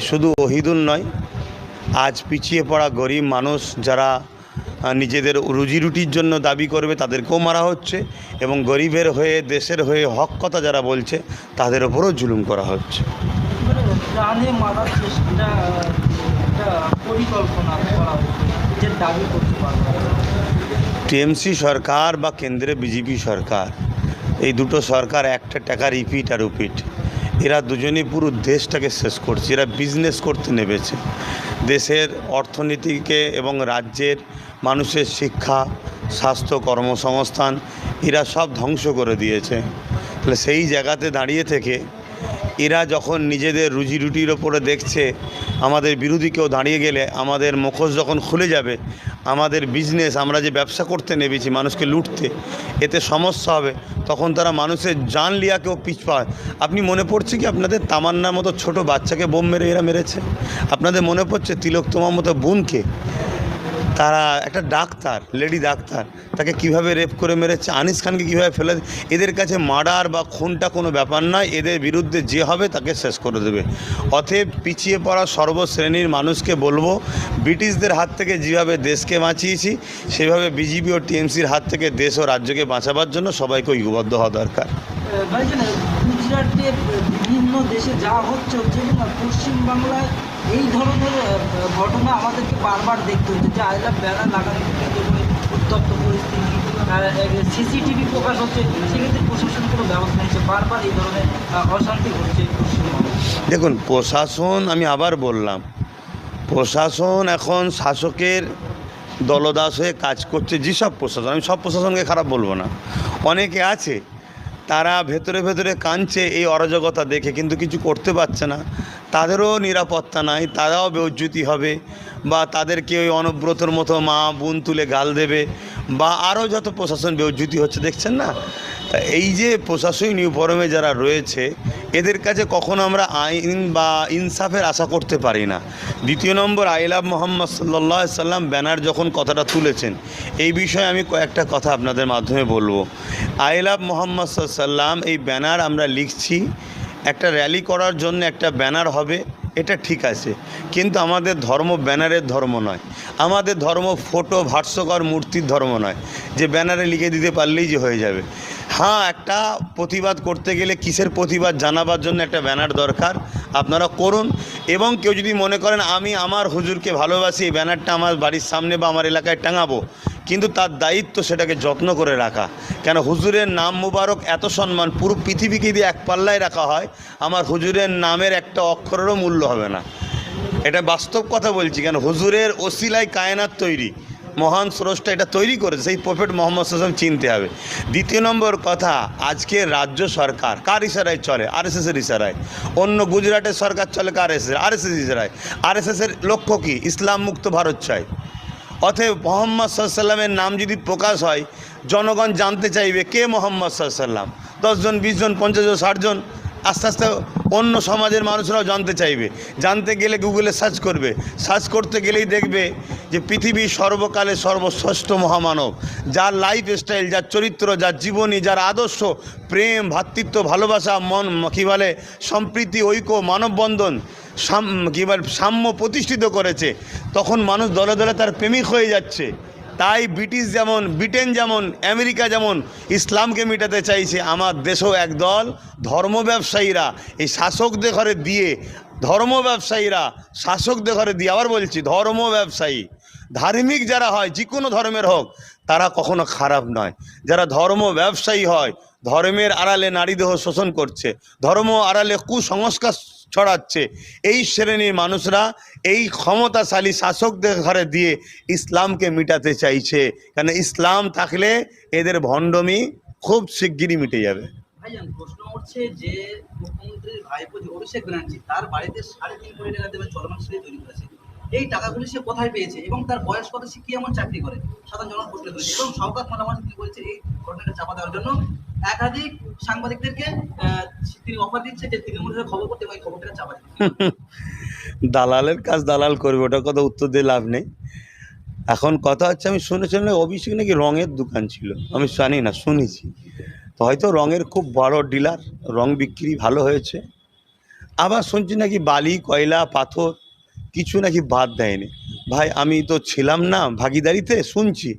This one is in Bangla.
শুধু ওহিদুল নয় আজ পিছিয়ে পড়া গরিব মানুষ যারা নিজেদের রুজি রুটির জন্য দাবি করবে তাদেরকেও মারা হচ্ছে এবং গরিবের হয়ে দেশের হয়ে হক কথা যারা বলছে তাদের ওপরও জুলুম করা হচ্ছে। টিএমসি সরকার বা কেন্দ্রে বিজেপি সরকার এই দুটো সরকার একটা টাকা রিপিট আর রিপিট এরা দুজনই পুরো দেশটাকে শেষ করছে, এরা বিজনেস করতে নেমেছে। দেশের অর্থনীতিকে এবং রাজ্যের মানুষের শিক্ষা, স্বাস্থ্য, কর্মসংস্থান, এরা সব ধ্বংস করে দিয়েছে। তাহলে সেই জায়গাতে দাঁড়িয়ে থেকে এরা যখন নিজেদের রুজি রুটির ওপরে দেখছে, আমাদের বিরোধী কেউ দাঁড়িয়ে গেলে আমাদের মুখোশ যখন খুলে যাবে, আমাদের বিজনেস আমরা যে ব্যবসা করতে নেবেছি মানুষকে লুটতে, এতে সমস্যা হবে, তখন তারা মানুষের জান লিয়া লিয়াকেও পিছপায় আপনি মনে পড়ছে কি আপনাদের তামান্নার মতো ছোট বাচ্চাকে বোম মেরে এরা মেরেছে? আপনাদের মনে পড়ছে তিলক তোমার মতো বোনকে তারা একটা ডাক্তার লেডি ডাক্তার, তাকে কীভাবে রেপ করে মেরেছে, আনিস খানকে কীভাবে ফেলে এদের কাছে মার্ডার বা খুনটা কোনো ব্যাপার নয়, এদের বিরুদ্ধে যে হবে তাকে শেষ করে দেবে। অতএব পিছিয়ে পড়া সর্বশ্রেণীর মানুষকে বলব, ব্রিটিশদের হাত থেকে যেভাবে দেশকে বাঁচিয়েছি, সেভাবে বিজেপি ও টিএমসির হাত থেকে দেশ ও রাজ্যকে বাঁচাবার জন্য সবাইকে ঐক্যবদ্ধ হওয়া দরকার। গুজরাটে বিভিন্ন দেশে যা হচ্ছে পশ্চিমবাংলায় এই ধরনের ঘটনা আমাদেরকে বারবার দেখতে হচ্ছে যে আইলাভ ব্যানার লাগানো উত্তপ্ত পরিস্থিতি সিসিটিভি প্রকাশ হচ্ছে, সেক্ষেত্রে প্রশাসন কোনো ব্যবস্থা নিচ্ছে বারবার এই ধরনের অশান্তি ঘটছে দেখুন, প্রশাসন, আমি আবার বললাম, প্রশাসন এখন শাসকের দলদাস হয়ে কাজ করছে, যেসব প্রশাসন, আমি সব প্রশাসনকে খারাপ বলব না। অনেকে আছে, তারা ভেতরে ভেতরে কাঁদছে, এই অরাজকতা দেখে, কিন্তু কিছু করতে পারছে না। তাদেরও নিরাপত্তা নাই, তারাও বেউজ্জুতি হবে বা তাদেরকে ওই অনব্রতর মতো মা, বোন তুলে গাল দেবে বা আরও যত প্রশাসন বেউজ্জুতি হচ্ছে, দেখছেন না? এই যে প্রশাসনিক নিউফর্মে যারা রয়েছে, এদের কাছে কখনো আমরা আইন বা ইনসাফের আশা করতে পারি না। দ্বিতীয় নম্বর আইলাভ মোহাম্মদ সাল্লাহ সাল্লাম ব্যানার যখন কথাটা তুলেছেন, এই বিষয়ে আমি কয়েকটা কথা আপনাদের মাধ্যমে বলব। আইলাভ মোহাম্মদ সাল্লাম এই ব্যানার আমরা লিখছি একটা র্যালি করার জন্য একটা ব্যানার হবে, এটা ঠিক আছে। কিন্তু আমাদের ধর্ম ব্যানারের ধর্ম নয়। আমাদের ধর্ম ফটো ভাস্যকর মূর্তির ধর্ম নয়। যে ব্যানারে লিখে দিতে পারলেই যে হয়ে যাবে। হ্যাঁ একটা প্রতিবাদ করতে গেলে কিসের প্রতিবাদ জানাবার জন্য একটা ব্যানার দরকার? আপনারা করুন। এবং কেউ যদি মনে করেন, আমি আমার হুজুরকে ভালোবাসি, এই ব্যানারটা আমার বাড়ির সামনে বা আমার এলাকায় টাঙাবো। কিন্তু তার দায়িত্ব সেটাকে যত্ন করে রাখা। কেন হুজুরের নাম মুবারক এত সম্মান, পুরো পৃথিবীকে যদি এক পাল্লায় রাখা হয়, আমার হুজুরের নামের একটা অক্ষরেরও মূল্য হবে না। এটা বাস্তব কথা বলছি, কেন হুজুরের ওসিলায় কায়নাত তৈরি। মহান স্রষ্টা এটা তৈরি করেছে, সেই প্রফেট মোহাম্মদ সাল্লাম চিনতে হবে। দ্বিতীয় নম্বর কথা, আজকে রাজ্য সরকার, কার ইশারায় চলে? আরএসএসের ইশারায়। অন্য গুজরাটের সরকার চলে, কার এস আর এস এস ইশারায়। আরএসএসের লক্ষ্য কী? ইসলাম মুক্ত ভারত চাই। অতএব মোহাম্মদ সাল্লামের নাম যদি প্রকাশ হয়, জনগণ জানতে চাইবে কে মোহাম্মদ সাল্লাম দশজন বিশজন পঞ্চাশ জন ষাটজন আস্তে আস্তে অন্য সমাজের মানুষরাও জানতে চাইবে। জানতে গেলে গুগলে সার্চ করবে। সার্চ করতে গেলেই দেখবে যে পৃথিবীর সর্বকালে সর্বশ্রেষ্ঠ মহামানব, যার লাইফ স্টাইল যার চরিত্র, যার জীবনী, যার আদর্শ, প্রেম ভ্রাতৃত্ব ভালোবাসা, মন, কী বলে, সম্প্রীতি, ঐক্য, মানববন্ধন, সাম, কী বলে, সাম্য প্রতিষ্ঠিত করেছে, তখন মানুষ দলে দলে তার প্রেমিক হয়ে যাচ্ছে। তাই ব্রিটিশ যেমন, ব্রিটেন যেমন, আমেরিকা যেমন, ইসলামকে মেটাতে চাইছে, আমার দেশেও একদল ধর্ম ব্যবসায়ীরা, এই শাসকদের ঘরে দিয়ে, ধর্ম ব্যবসায়ীরা, শাসকদের ঘরে দিয়ে, আবার বলছি, ধর্ম ব্যবসায়ী। ধার্মিক যারা হয় যে কোনো ধর্মের হোক, তারা কখনো খারাপ নয়। যারা ধর্ম ব্যবসায়ী হয়, ধর্মের আড়ালে নারী দেহ শোষণ করছে, ধর্ম আড়ালে কুসংস্কার ছড়াচ্ছে, এই শ্রেণির মানুষরা এই ক্ষমতাশালী শাসকদের ঘরে দিয়ে ইসলামকে মিটাতে চাইছে। কেন ইসলাম থাকলে এদের ভণ্ডমি খুব শিগগিরই মিটে যাবে। যে মুখ্যমন্ত্রীর ভাইপো অভিষেক ব্যানার্জি, তার বাড়িতে সাড়ে তিন কোটি টাকা দেবে চলমান তৈরি করেছে। এই টাকাগুলি সে কোথায় পেয়েছে এবং তার বয়স কত, সে কি এমন চাকরি করে? সাধারণ জনগণ প্রশ্ন করেছে। এবং শওকাত মালামাল তিনি বলছে এই ঘটনাটা চাপা দেওয়ার জন্য একাধিক সাংবাদিকদেরকে তিনি অফার দিচ্ছে যে তৃণমূলের খবর করতে এই খবরটাকে চাপা দালালের কাজ দালাল করবে ওটা কথা উত্তর দিয়ে লাভ নেই। এখন কথা হচ্ছে, আমি শুনেছিলাম অভিষেক নাকি রঙের দোকান ছিল, আমি জানি না, শুনেছি। তো হয়তো রঙের খুব বড় ডিলার, রং বিক্রি ভালো হয়েছে। আবার শুনছি নাকি বালি, কয়লা, পাথর কিছু নাকি বাদ দেয়নি। ভাই আমি তো ছিলাম না ভাগিদারিতে শুনছি।